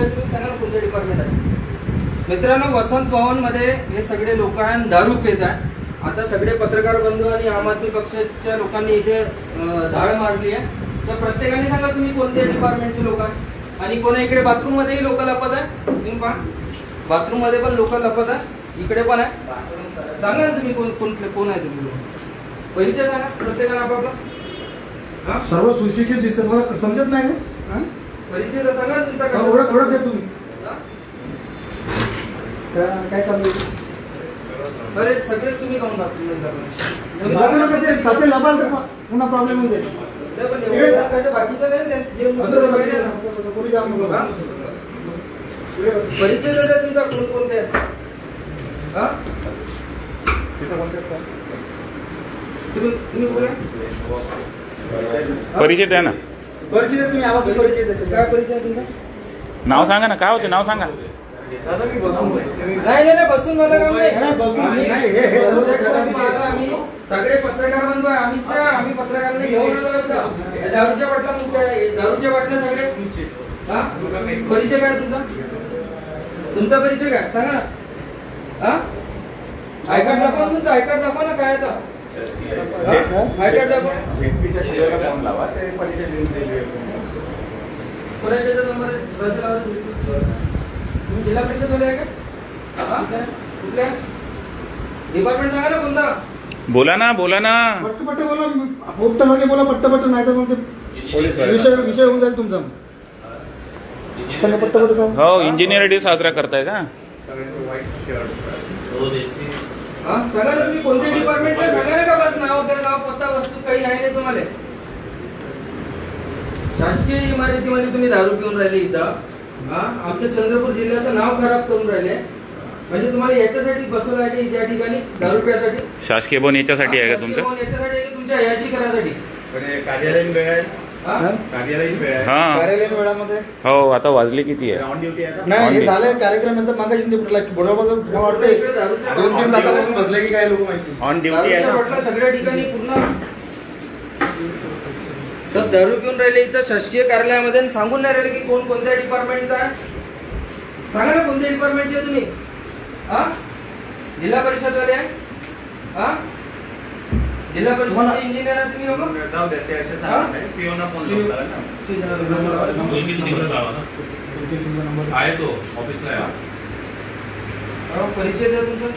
तुम्ही सांगा कोणत्या डिपार्टमेंट आहे. मित्रांनो वसंत भवनमध्ये हे सगळे लोक आहे दारू पेत आहे आता सगळे पत्रकार बंधू आणि आम आदमी पक्षाच्या लोकांनी इथे अं, धाड मारली आहे. तर प्रत्येकाने सांगा तुम्ही कोणत्या डिपार्टमेंटचे लोक आहे आणि कोणा इकडे बाथरूम मध्येही लोक लपत आहे तुम्ही पहा. बाथरूममध्ये पण लोक लपत आहे इकडे पण आहे सांगा ना तुम्ही कोण कोणते कोण आहे तुम्ही लोक? पहिलीच्या सांगा प्रत्येकाला आपापला. सर्व सुशिक्षित दिसत मला समजत नाही परिचय तर सांगा तुमचा हा, काय. ओळख ओळख द्या तुम्ही हा? काय- चालू आहे? बरे सगळे तुम्ही काऊन? तुम्ही नका सांगा. ते तसे लपाल तर पुन्हा प्रॉब्लेम होऊन जाईल नाही, पण एवढे सांगायचे बाकीचं नाही, ते जे असं नका. कोणी जाऊ नको. हा? परिचय तर द्या तुमचा कोण कोणते आहे? हा तिथं? तुम्ही तुम्ही बोला परिचय द्या ना परिचय तुम्ही आवाज परिचय काय परिचय आहे तुमचा? नाव सांगा ना काय होते नाव सांगा. दादा मी बसून. नाही नाही नाही, बसून मला काम नाही. नाही, बसून आम्ही- नाही, हे- हे सर्व आम्ही आला, आम्ही सगळे पत्रकार बंधू आहे आम्हीच त्या आम्ही पत्रकारांना घेऊन आलो होतो दारूच्या बाटल्या तुमच्या हे दारूच्या बाटल्या सगळे. हा? परिचय काय तुमचा? तुमचा परिचय काय? सांगा ना. हा? आय कार्ड दाखवा ना तुमचं आय कार्ड दाखवा ना काय आता आय कार्ड दाखवा शेतकरीच्या सेवेला फोन लावा ते परिचय देऊन देईल कोणाच्या नंबर रद्द लावा तुम्ही. तुम्ही जिल्हा परिषद वाले आहे का हा? कुठल्या डिपार्टमेंट सांगा ना कोणता बोला ना बोला ना पट्ट पट्ट बोला बोला पट्ट पट्ट नाही तर मग ते विषय विषय होऊन जाईल तुमचा हो इंजिनियर डे साजरा करताय का हा? सांगा ना तुम्ही कोणत्या डिपार्टमेंट सांगा ना का बस नाव वगैरे नाव पत्ता वस्तू काही आहे नाही तुम्हाला? शासकीय इमारतीमध्ये तुम्ही दारू पिऊन राहिले इथं. हा? आमच्या चंद्रपूर जिल्ह्याचं नाव खराब करून राहिले. म्हणजे तुम्हाला याच्यासाठी बसवलं आहे का त्या ठिकाणी? दारू पिण्यासाठी? शासकीय भवन याच्यासाठी आहे का तुमचं? याच्यासाठी आहे की तुमच्या याची करासाठी पण हे कार्यालयीन वेळ आहे. हा? कार्यालयीन वेळामध्ये? हो आता वाजले किती आहे? ऑन ड्युटी आहे का? नाही हे झालंय कार्यक्रम यांचा मागाशी ते कुठला बरोबर मला वाटतं दोन तीन तासापासून बसले की काय लोक माहिती? ऑन ड्युटी आहे दारूच्या ना? बाटल्या सगळ्या ठिकाणी पूर्ण. तर दारू पिऊन राहिले इथं शासकीय कार्यालयामध्ये आणि सांगून नाही राहिले की कोण कोणत्या डिपार्टमेंटचा आहे? सांगा ना कोणत्या डिपार्टमेंटचे आहे तुम्ही? हा? जिल्हा परिषद वाले आहे? हा? जिल्हा परिषद इंजिनियर आहे तुम्ही लोक? जाऊ द्या ते असे सांगत नाही. सीओ ना फोन लावून करा ना. दोन तीन सिग्नल लावा ना. आहे तो ऑफिसला आहे. हा, परिचय द्या तुमचा.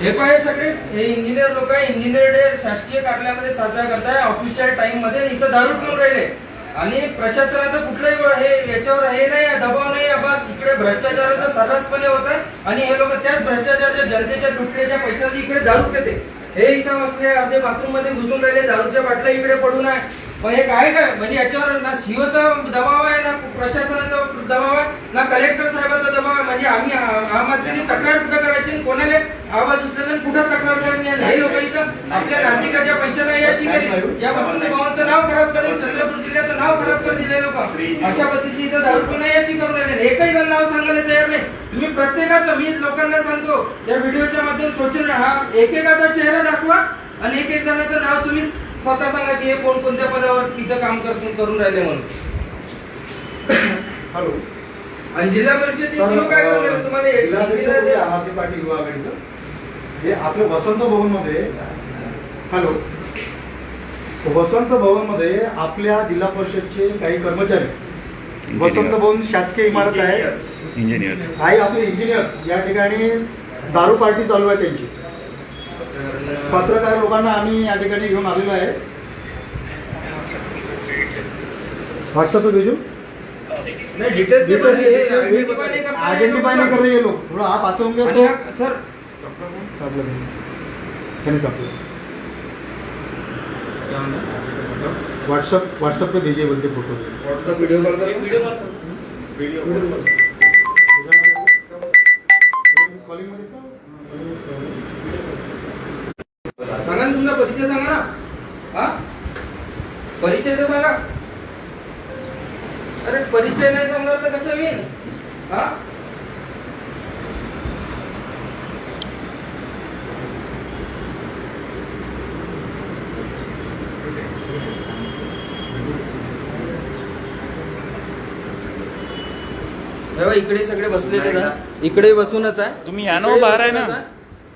हे पाहे सगळे हे इंजिनियर लोक आहे इंजिनियर डे शासकीय कार्यालयामध्ये साजरा करताय ऑफिशियल टाइममध्ये इथं दारू पिऊन राहिले. आणि प्रशासनाचं कुठलंही हे याच्यावर हे नाही दबाव नाही बस इकडे भ्रष्टाचाराचा सर्रासपणे होत आहे आणि हे लोक त्याच भ्रष्टाचाराच्या जनतेच्या लुटलेल्या पैशाची इकडे दारू पेते. हे इथं असले अर्धे बाथरूममध्ये घुसून राहिले दारूच्या बाटल्या इकडे पडून आहे मग हे काय काय म्हणजे याच्यावर ना सीओचा दबाव आहे ना प्रशासनाचा दबाव आहे ना कलेक्टर साहेबाचा दबाव आहे. म्हणजे आम्ही आम आदमीने तक्रार कुठं करायची आणि कोणाला आवाज उचलायचा कुठं तक्रार करायची नाही लोक इथं आपल्या नागरिकाच्या पैशाला याची करीत. या वसंत भवनचं नाव खराब करेल चंद्रपूर जिल्ह्याचं नाव खराब कर दिले लोक. अशा पद्धतीची इथं दारू याची करून राहिले एकही जण नाव सांगायला तयार नाही. तुम्ही प्रत्येकाचं मी लोकांना सांगतो या व्हिडिओच्या माध्यम सोशल हा एकेकाचा चेहरा दाखवा आणि एक एक जणाचं नाव तुम्ही स्वतः सांगा की हे कोण कोणत्या पदावर इथं काम करून राहिले म्हणून. हॅलो. आणि जिल्हा परिषदेची काय करून राहिले तुम्हाला आघाडीचं हे आपलं वसंत भवनमध्ये हॅलो. वसंत भवनमध्ये आपल्या जिल्हा परिषदचे काही कर्मचारी वसंत भवन शासकीय इमारत आहे. इंजिनियर काही आपले इंजिनियर्स या ठिकाणी दारू पार्टी चालू आहे त्यांची. पत्रकार लोकांना आम्ही या ठिकाणी घेऊन आलेलो आहे. व्हॉट्सअप भेजू नाही डिटेल्स हे आइडेंटिफाई नहीं. कर रहे ये लोग थोड़ा आप आते होंगे तो हा- सर व्हाट्सअप व्हाट्सअप पे भेजिए बोलते फोटो व्हॉट्सअप व्हिडिओ कॉल करा व्हिडिओ कॉलिंगमध्ये सांगा ना तुमचा परिचय सांगा ना. हा? परिचय तर सांगा. अरे परिचय नाही सांगणार तर कसं होईल? हा? इकडे सगळे बसलेले आहे इकडे बसूनच आहे. तुम्ही या ना, बाहेर आहे ना.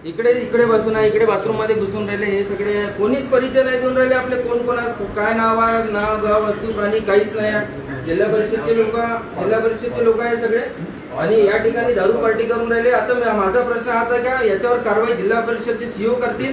इकडे इकडे बसून आहे इकडे बाथरूममध्ये घुसून राहिले. हे सगळे कोणीच परिचय नाही देऊन राहिले आपले. कोण कोण काय नाव आहे नाव गाव वस्तू प्राणी काहीच नाही आहे. जिल्हा परिषदचे लोक जिल्हा परिषदचे लोक आहे सगळे. आणि या ठिकाणी दारू पार्टी करून राहिले. आता माझा प्रश्न हाच आहे का याच्यावर कारवाई जिल्हा परिषदचे सीओ करतील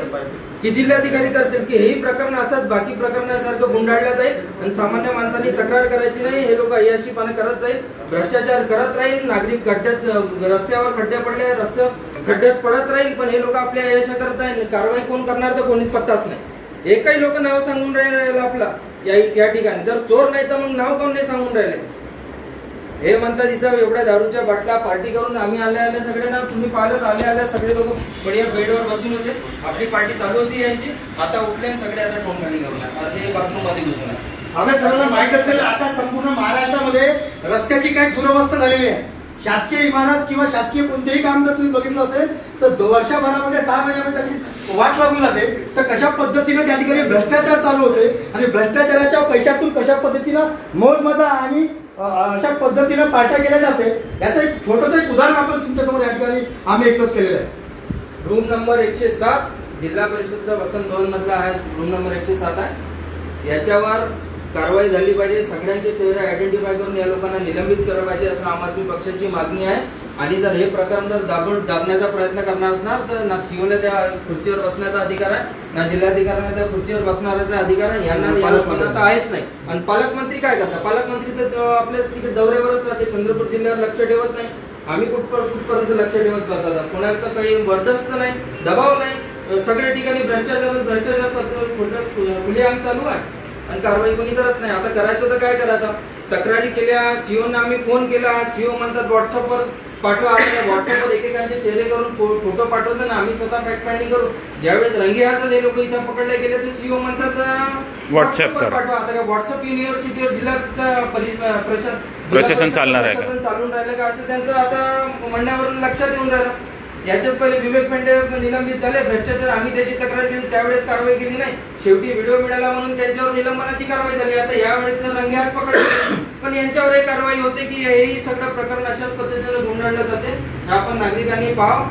की जिल्हाधिकारी करतील? की हेही प्रकरण असतात बाकी प्रकरणासारखं गुंडाळल्या जाईल आणि सामान्य माणसांनी तक्रार करायची नाही हे लोक अय्याशीपणे करत जाईल भ्रष्टाचार करत राहील नागरिक खड्ड्यात रस्त्यावर खड्डे पडले रस्ते खड्ड्यात पडत राहील पण हे लोक आपल्या अय्याशा करत राहील. कारवाई कोण करणार तर कोणीच पत्ताच नाही. एकही लोक नाव सांगून राहिले आपला या या ठिकाणी. जर चोर नाही तर मग नाव कोण नाही सांगून राहिले? हे म्हणतात इथं एवढ्या दारूच्या बाटल्या पार्टी करून आम्ही आले आले सगळे ना तुम्ही पाहिलं आले आले सगळे लोक बढिया बेडवर बसून होते. आपली पार्टी चालू होती यांची. आता उठले आणि सगळे आता टोन खाली करून आता ते बाथरूममध्ये घुसून आहे. आपल्या सर्वांना माहीत असेल आता संपूर्ण महाराष्ट्रामध्ये रस्त्याची काय दुरवस्था झालेली आहे. शासकीय इमारत किंवा शासकीय कोणतेही काम जर तुम्ही बघितलं असेल तर दो- वर्षभरामध्ये सहा महिन्यामध्ये त्याची वाट लागून जाते तर कशा पद्धतीनं त्या ठिकाणी भ्रष्टाचार चालू होते आणि भ्रष्टाचाराच्या पैशातून कशा पद्धतीनं मोजमजा आणि अशा पद्धतीनं पार्ट्या केल्या जाते याचं एक छोटंसं एक उदाहरण आपण तुमच्यासमोर या ठिकाणी आम्ही एक्सपोज केलेलं आहे. रूम नंबर एकशे सात जिल्हा परिषदचा वसंत भवन मधला आहे. रूम नंबर एकशे सात आहे. याच्यावर कारवाई झाली पाहिजे. सगळ्यांचे चेहरे आयडेंटिफाय करून या लोकांना निलंबित केलं पाहिजे असं आम आदमी पक्षाची मागणी आहे. आणि जर हे प्रकरण जर दाबून दाबण्याचा प्रयत्न करणार असणार तर ना सीओला त्या खुर्चीवर बसण्याचा अधिकार आहे ना जिल्हाधिकाऱ्यांना त्या खुर्चीवर बसण्याचा अधिकार आहे. यांना या लोकांना तर आहेच नाही. आणि पालकमंत्री काय करतात? पालकमंत्री तर आपल्या तिकडे दौऱ्यावरच राहते चंद्रपूर जिल्ह्यावर लक्ष ठेवत नाही. आम्ही कुठ कुठपर्यंत लक्ष ठेवत बसतात कोणाचं काही बर्दस्त नाही दबाव नाही. सगळ्या ठिकाणी भ्रष्टाचार भ्रष्टाचार खुलेआम चालू आहे. आणि कारवाई कोणी करत नाही. आता करायचं तर काय करायचं? तक्रारी केल्या सीओना आम्ही फोन केला सीओ म्हणतात व्हॉट्सअपवर पाठवा आता व्हॉट्सअपवर एकेकांचे चेहरे करून फोटो पाठवतो ना आम्ही स्वतः फॅक्ट फाइंडिंग करू. ज्यावेळेस रंगी हातात हे लोक इथं पकडले गेले तर सीओ म्हणतात अं, WhatsApp वर करा. पाठवा. आता काय व्हॉट्सअप युनिव्हर्सिटीवर प्रशासन जिल्हा परिषद चालणार आहे? प्रशासन चालून राहिलं का? असं त्यांचं आता म्हणण्यावरून लक्षात येऊन राहिलं. याच्याच पहिले विवेक पेंडे निलंबित झाले भ्रष्टाचार आम्ही त्याची तक्रार केली त्यावेळेस कारवाई केली नाही. शेवटी व्हिडिओ मिळाला म्हणून त्यांच्यावर निलंबनाची कारवाई झाली. आता यावेळेस तर रंगेहात पकडले. पण यांच्यावर एक कारवाई होते की हेही सगळं प्रकरण अशाच पद्धतीने गुंडाळलं जाते. हे आपण नागरिकांनी पाहाव.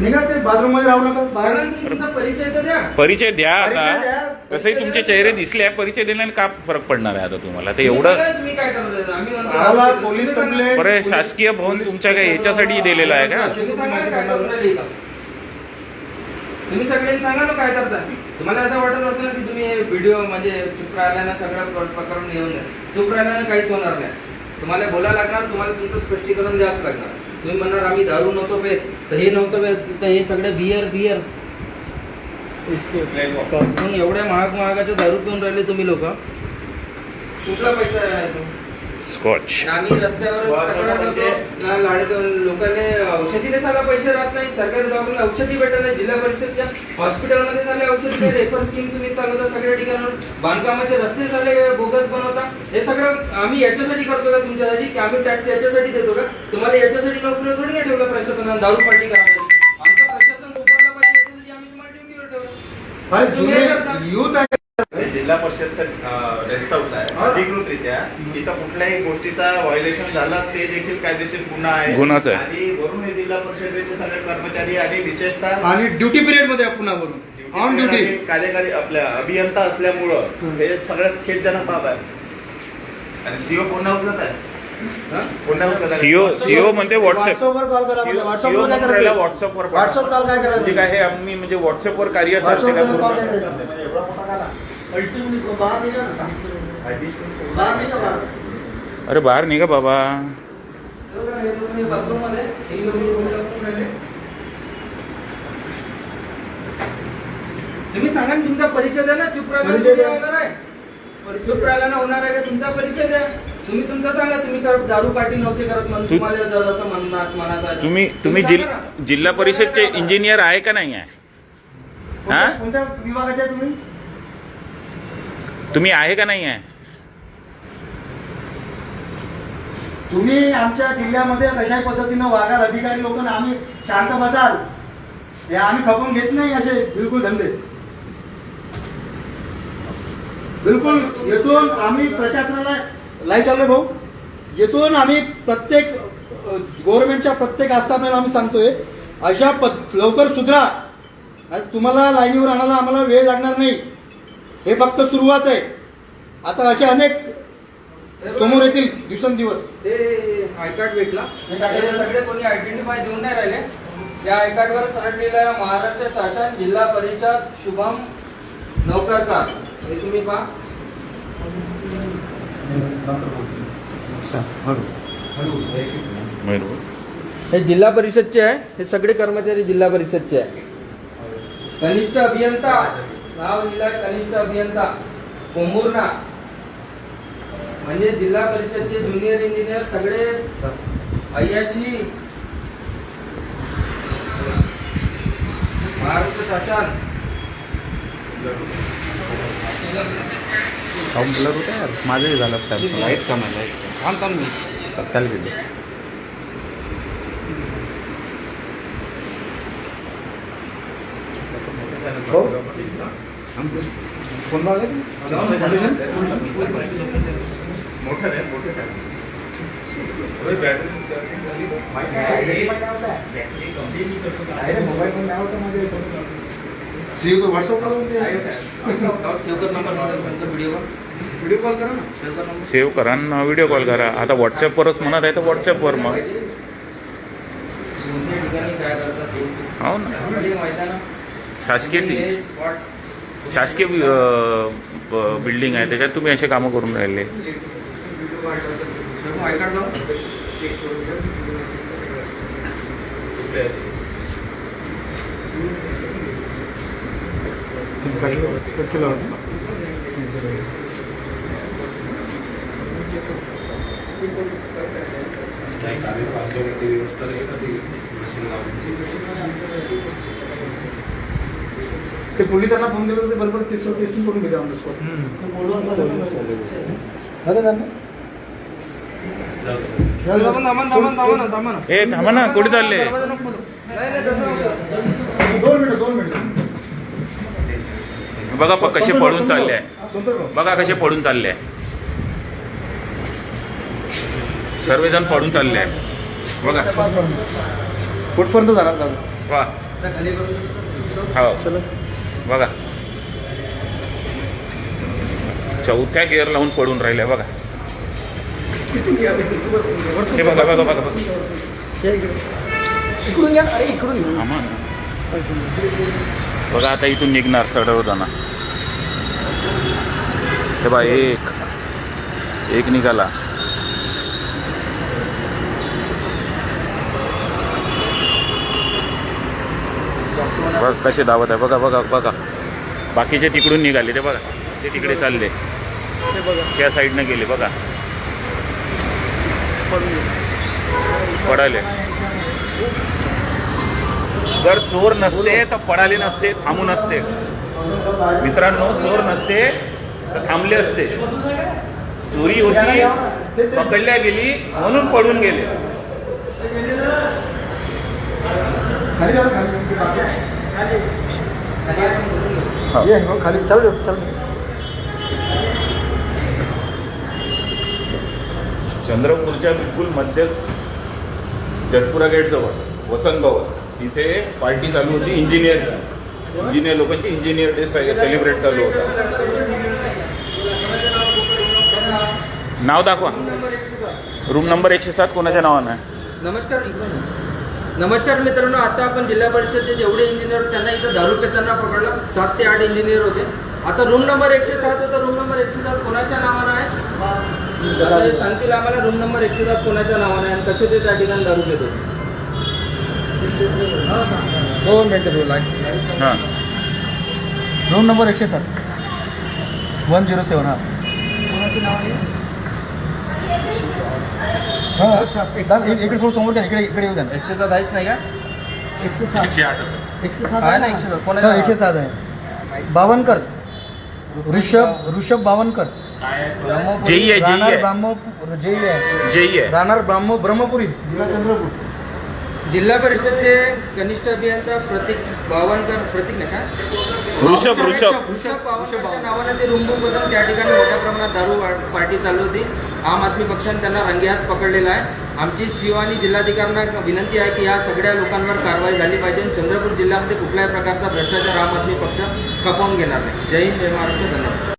निघा ते बाथरूममध्ये राहू नका. बाहेर कारण तुमचा परिचय तर द्या. परिचय द्या परिचय द्या. आता तसंही तुमचे चेहरे दिसले आहे परिचय दिल्याने का फरक पडणार आहे आता तुम्हाला? ते एवढं तुम्ही काय करताय आम्ही म्हणतो आम्हाला तुम्ही पोलीस. कंप्लेंट बरं शासकीय भवन तुमच्या काय याच्यासाठी दिलेलं आहे का? तुम्ही सांगा ना काय करून राहिले इथं. तुम्ही सगळ्यांनी सांगा ना काय करताय तुम्हाला असं वाटत असेल की तुम्ही व्हिडिओ म्हणजे चुप राहिल्यानं सगळं प्र- प्रकरण येऊन जाईल चुप राहिल्यानं काहीच होणार नाही. तुम्हाला बोलायला लागणार तुम्हाला तुमचं स्पष्टीकरण द्यावंच लागणार. तुम्ही म्हणणार आम्ही दारू नव्हतो पेत. तर हे नव्हतं पेत तर हे सगळे बियर बियर. मग एवढ्या महाग महागाच्या दारू पिऊन राहिले तुम्ही लोक. कुठला पैसा आहे तो? स्कॉच आम्ही रस्त्यावर तक्रार करतो. ना लाड लोकांना औषधीला साला पैसे राहत नाही. सरकारी दवाखान्यात औषधी भेटत नाही जिल्हा परिषदच्या हॉस्पिटलमध्ये झाले औषधी रेफर स्कीम तुम्ही चालवता सगळ्या ठिकाणावर. बांधकामाचे रस्ते झाले बोगस बनवता. हे सगळं आम्ही याच्यासाठी करतो का तुमच्यासाठी की आम्ही टॅक्स याच्यासाठी देतो का? तुम्हाला याच्यासाठी नोकरी थोडी नाही ठेवलं प्रशासनानं दारू पार्टी करायसाठी आमचं प्रशासन सुधारलं पाहिजे याच्यासाठी आम्ही तुम्हाला ड्युटीवर ठेवलं. युथ जिल्हा परिषदचं रेस्ट हाऊस आहे. अधिकृतरित्या तिथं कुठल्याही गोष्टीचा व्हायोलेशन झालं ते देखील कायदेशीर गुन्हा आहे. गुन्हाच आहे. आणि वरून हे जिल्हा परिषदेचे सगळे कर्मचारी आणि विशेषतः आणि ड्युटी पिरियडमध्ये आहे पुन्हा वरून. ऑन ड्युटी कार्यकारी आपल्या अभियंता असल्यामुळं हं. सगळ्यात खेदजनक बाब आहे. आणि सीओ पुन्हा उचलत आहे. हा? पुन्हा उचलत आहे. सीओ सीओ म्हणते व्हॉट्सअप व्हॉट्सअपवर कॉल करा म्हणजे व्हॉट्सअपवर काय व्हॉट्सअप कॉल काय म्हणजे करायचं? काय हे आम्ही म्हणजे व्हॉट्सअपवर कार्य का अरे बाहेर निघा बाबा हे हे लोक गुंडाळून राहिले. तुम्ही सांगा ना तुमचा परिचय द्या ना चुप राहिला परिचय द्या. होणार आहे चुप राहिला ना होणार आहे का तुमचा परिचय द्या तुम्ही तुमचा सांगा तुम्ही कर- दारू पार्टी नव्हती करत म्हणून तु- तुम्हाला जर असं म्हणणार मनात आलं. तुम्ही तुम्ही सांगा जिल- ना. जिल्हा परिषदचे इंजिनियर आहे का नाही आहे हा? कोणत्या- कोणत्या विभागाचे आहे तुम्ही तुम्ही आहे का नाही आहे? तुम्ही आमच्या जिल्ह्यामध्ये कशा पद्धतीनं वागाल अधिकारी लोक आम्ही शांत बसाल. हे आम्ही खपून घेत नाही असे बिलकुल धंदे. बिलकुल येथून आम्ही प्रशासनाला लाईव्ह चाललोय भाऊ. येथून आम्ही प्रत्येक गव्हर्नमेंटच्या प्रत्येक आस्थापनेला आम्ही सांगतोय अशा पद लवकर सुधरा. तुम्हाला लाईनीवर आणायला आम्हाला वेळ लागणार नाही. हे फक्त सुरुवात आहे. आता असे अनेक समोर येतील दिवसेंदिवस. ते आय कार्ड भेटला सगळे कोणी आयडेंटिफाय देऊन नाही राहिले. या आय कार्ड वर महाराष्ट्र शासन जिल्हा परिषद शुभम नौकरकार हे तुम्ही पहा. हे जिल्हा परिषदचे आहे. हे सगळे कर्मचारी जिल्हा परिषदचे आहे. कनिष्ठ अभियंता नाव लिहिलंय कनिष्ठ अभियंता कोंबूरना. म्हणजे जिल्हा परिषदचे ज्युनियर इंजिनियर सगळे अय्याशी. महाराष्ट्र शासन. ब्लर होतं यार? माझंही झालं लाइट कमी लाइट थांब थांब मी. त्याला दिले फोन लावले? मोठं नाही मोठं काय? सेव्ह कर नंबर व्हिडिओ व्हिडिओ कॉल करा ना. सेव्ह कर नंबर सेव्ह करा आणि व्हिडिओ कॉल करा. आता व्हॉट्सअपवरच म्हणत आहे तर व्हॉट्सअपवर मग. हो ना. शासकीय शासकीय बिल्डिंग आहे. त्याच्यात तुम्ही असे कामं करून राहिले. आय लावून. ते पोलिसांना फोन केला ते बरोबर केस टेस्टिंग करून घेते ऑन स्पॉट थांबा, थांबा, ना, कुठे चालले. दोन मिनिटं दोन मिनिटं. बघा कसे पळून चालले. आहे. बघा कसे पळून चालले. आहे सर्वजण पळून चालले. आहे बघा. कुठपर्यंत जाणार दादा? वा. हो. बघा. चौथ्या गिअर लावून पडून राहिले बघा. हे बघा बघा बघा बघा. बघा आता इथून निघणार चढवताना हे बा एक. एक निघाला. बघ कसे धावत आहे. बघा बघा बघा. बाकीचे तिकडून निघाले ते बघा. ते तिकडे चालले. त्या साईडनं गेले बघा. पडाले. जर चोर नसते तर पडाले नसते थांबून असते मित्रांनो चोर नसते तर थांबले असते. चोरी होती पकडल्या गेली म्हणून पडून गेले. ये हो, खाली. चालू चालू. चंद्रपूरच्या बिलकुल मध्य जटपुरा गेट जवळ वसंत भवन तिथे पार्टी चालू होती इंजिनियर इंजिनियर लोकांची इंजिनियर डे सेलिब्रेट चालू होता. नाव दाखवा. रूम नंबर एकशे सात कोणाच्या नावानं आहे? नमस्कार. नमस्कार मित्रांनो आता आपण जिल्हा परिषदचे जेवढे इंजिनियर त्यांना इथं दारू पिताना पकडलं. सात ते आठ इंजिनियर होते. आता रूम नंबर एकशे सात होता. रूम नंबर एकशे सात कोणाच्या नावानं आहे? आता हे सांगतील आम्हाला रूम नंबर एकशे सात कोणाच्या नावानं आहे आणि कसे ते त्या ठिकाणी दारू पित होते दोन मिनिटं हां. रूम नंबर एकशे सात. वन झिरो सेवन हा. हा इकडे इकडे थोडं समोर द्या इकडे इकडे येऊ द्या. एकशे सात आहेच नाही का? एकशे सात. एकशे आठ असं एकशे सात आहे ना? एकशे सात. कोणाच्या हा, एकशे सात आहे. बावनकर. ऋषभ ऋषभ बावनकर. ब्रह्मपुरी. जेई आहे जेई राहणार आहे. ब्राह्मपूर जेई आहे. जेई आहे. राहणार ब्राह्म ब्रह्मपुरी. जिल्हा चंद्रपूर. जिल्हा परिषदचे कनिष्ठ अभियंता प्रतीक बावनकर प्रतीक नाही का? ऋषभ ऋषभ. ऋषभ बावनकरच्या नावानं ते रूम बुक होतं त्या ठिकाणी मोठ्या प्रमाणात दारू पार्टी चालू होती. आम आदमी पक्षाने त्यांना रंगेहात पकडलेला आहे. आमची शिव आणि जिल्हाधिकाऱ्यांना विनंती आहे की या सगळ्या लोकांवर कारवाई झाली पाहिजे. चंद्रपूर जिल्ह्यामध्ये कुठल्याही प्रकारचा भ्रष्टाचार आम आदमी पक्ष खपवून घेणार नाही. जय हिंद जय महाराष्ट्र धन्यवाद.